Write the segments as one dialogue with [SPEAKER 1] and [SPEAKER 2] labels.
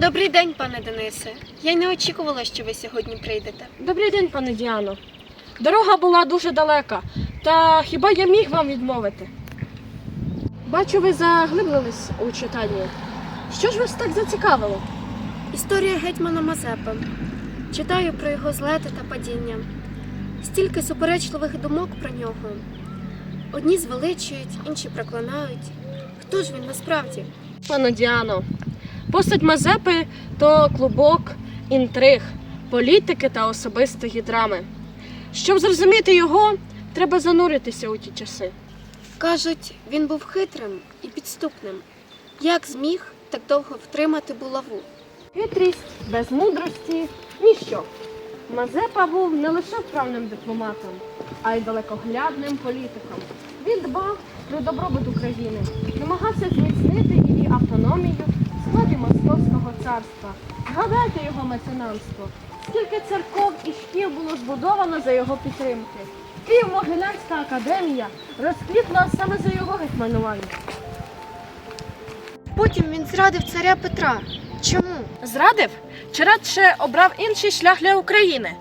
[SPEAKER 1] Добрий день, пане Денисе. Я й не очікувала, що ви сьогодні прийдете.
[SPEAKER 2] Добрий день, пане Діано. Дорога була дуже далека, та хіба я міг вам відмовити? Бачу, ви заглиблились у читанні. Що ж вас так зацікавило?
[SPEAKER 1] Історія гетьмана Мазепи. Читаю про його злети та падіння. Стільки суперечливих думок про нього. Одні звеличують, інші проклинають. Хто ж він насправді?
[SPEAKER 2] Пане Діано, постать Мазепи то клубок інтриг, політики та особистої драми. Щоб зрозуміти його, треба зануритися у ті часи.
[SPEAKER 1] Кажуть, він був хитрим і підступним. Як зміг так довго втримати булаву?
[SPEAKER 2] Хитрість, без мудрості ніщо. Мазепа був не лише вправним дипломатом, а й далекоглядним політиком. Він дбав про добробут України, намагався зміцнити її автономію складі Московського царства. Згадайте його меценанство. Скільки церков і шкіл було збудовано за його підтримки. Київ-Могилянська академія розквітла саме за його гетьманування.
[SPEAKER 1] Потім він зрадив царя Петра. Чому?
[SPEAKER 2] Зрадив чи радше обрав інший шлях для України?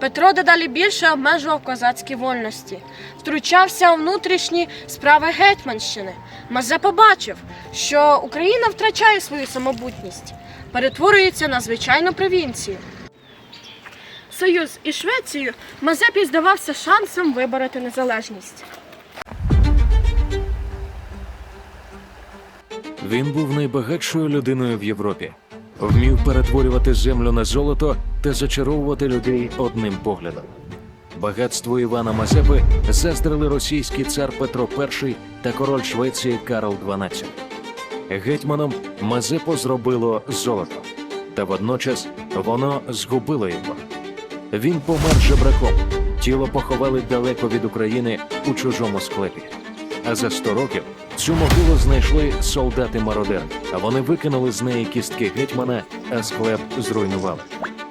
[SPEAKER 2] Петро дедалі більше обмежував козацькі вольності, втручався у внутрішні справи Гетьманщини. Мазе побачив, що Україна втрачає свою самобутність, перетворюється на звичайну провінцію. Союз із Швецією Мазепі здавався шансом вибороти незалежність.
[SPEAKER 3] Він був найбагатшою людиною в Європі, вмів перетворювати землю на золото та зачаровувати людей одним поглядом. Багатство Івана Мазепи заздрили російський цар Петро І та король Швеції Карл XII. Гетьманом Мазепу зробило золото, та водночас воно згубило його. Він помер жебраком, тіло поховали далеко від України у чужому склепі. А за 100 років цю могилу знайшли солдати мародер. а вони викинули з неї кістки гетьмана, а склеп зруйнували.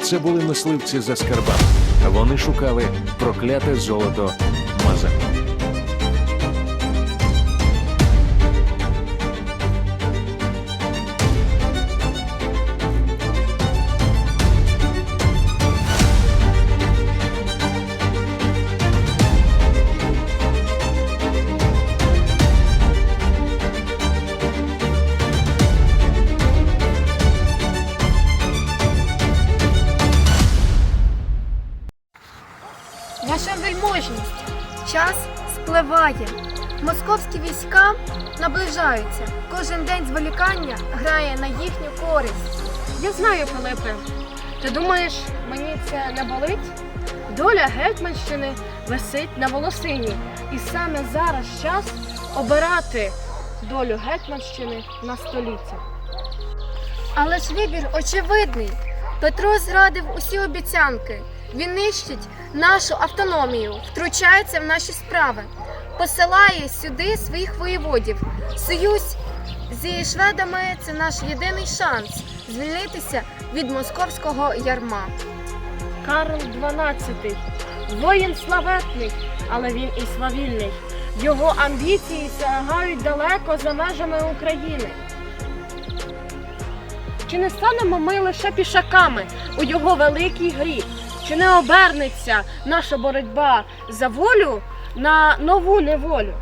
[SPEAKER 3] Це були мисливці за скарбами. Вони шукали прокляте золото Мазепи.
[SPEAKER 1] Ваша вельможність. Час спливає. Московські війська наближаються. Кожен день зволікання грає на їхню користь.
[SPEAKER 2] Я знаю, Пилипе. Ти думаєш, мені це не болить? Доля Гетьманщини висить на волосині. І саме зараз час обирати долю Гетьманщини на століття.
[SPEAKER 1] Але ж вибір очевидний. Петро зрадив усі обіцянки. Він нищить нашу автономію, втручається в наші справи, посилає сюди своїх воєводів. Союз зі шведами це наш єдиний шанс звільнитися від московського ярма.
[SPEAKER 2] Карл XII. Воїн славетний, але він і свавільний. Його амбіції сягають далеко за межами України. Чи не станемо ми лише пішаками у його великій грі? Чи не обернеться наша боротьба за волю на нову неволю?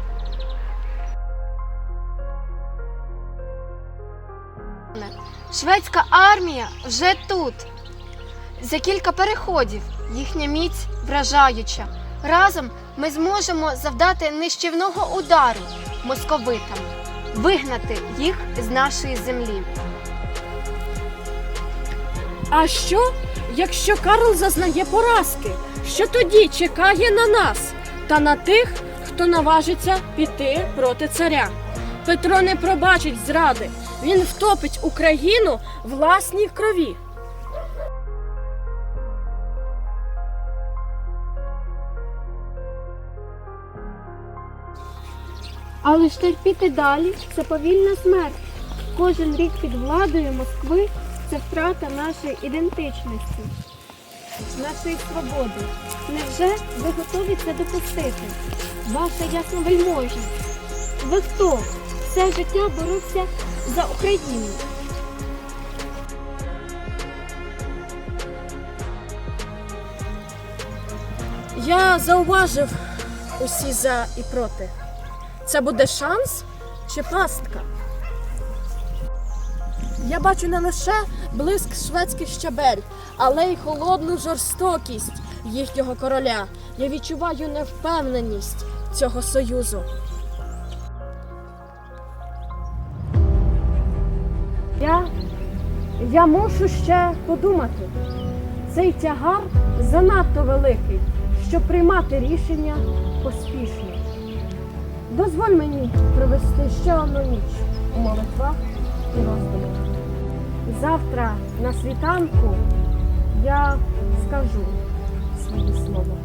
[SPEAKER 1] Шведська армія вже тут. За кілька переходів їхня міць вражаюча. Разом ми зможемо завдати нищівного удару московитам, вигнати їх з нашої землі.
[SPEAKER 2] А що, якщо Карл зазнає поразки? Що тоді чекає на нас та на тих, хто наважиться піти проти царя? Петро не пробачить зради. Він втопить Україну власній крові.
[SPEAKER 1] Але ж терпіти далі це повільна смерть. Кожен рік під владою Москви це втрата нашої ідентичності, нашої свободи. Невже ви готові це допустити? Ваша ясновельможність. Ви хто? Все життя боровся за Україну.
[SPEAKER 2] Я зауважив усі за і проти. Це буде шанс чи пастка? Я бачу не лише блиск шведських щабель, але й холодну жорстокість їхнього короля. Я відчуваю невпевненість цього союзу. Я, я мушу ще подумати. Цей тягар занадто великий, щоб приймати рішення поспішно. Дозволь мені провести ще одну ніч у молитвах і роздумах. Завтра на світанку я скажу свої слова.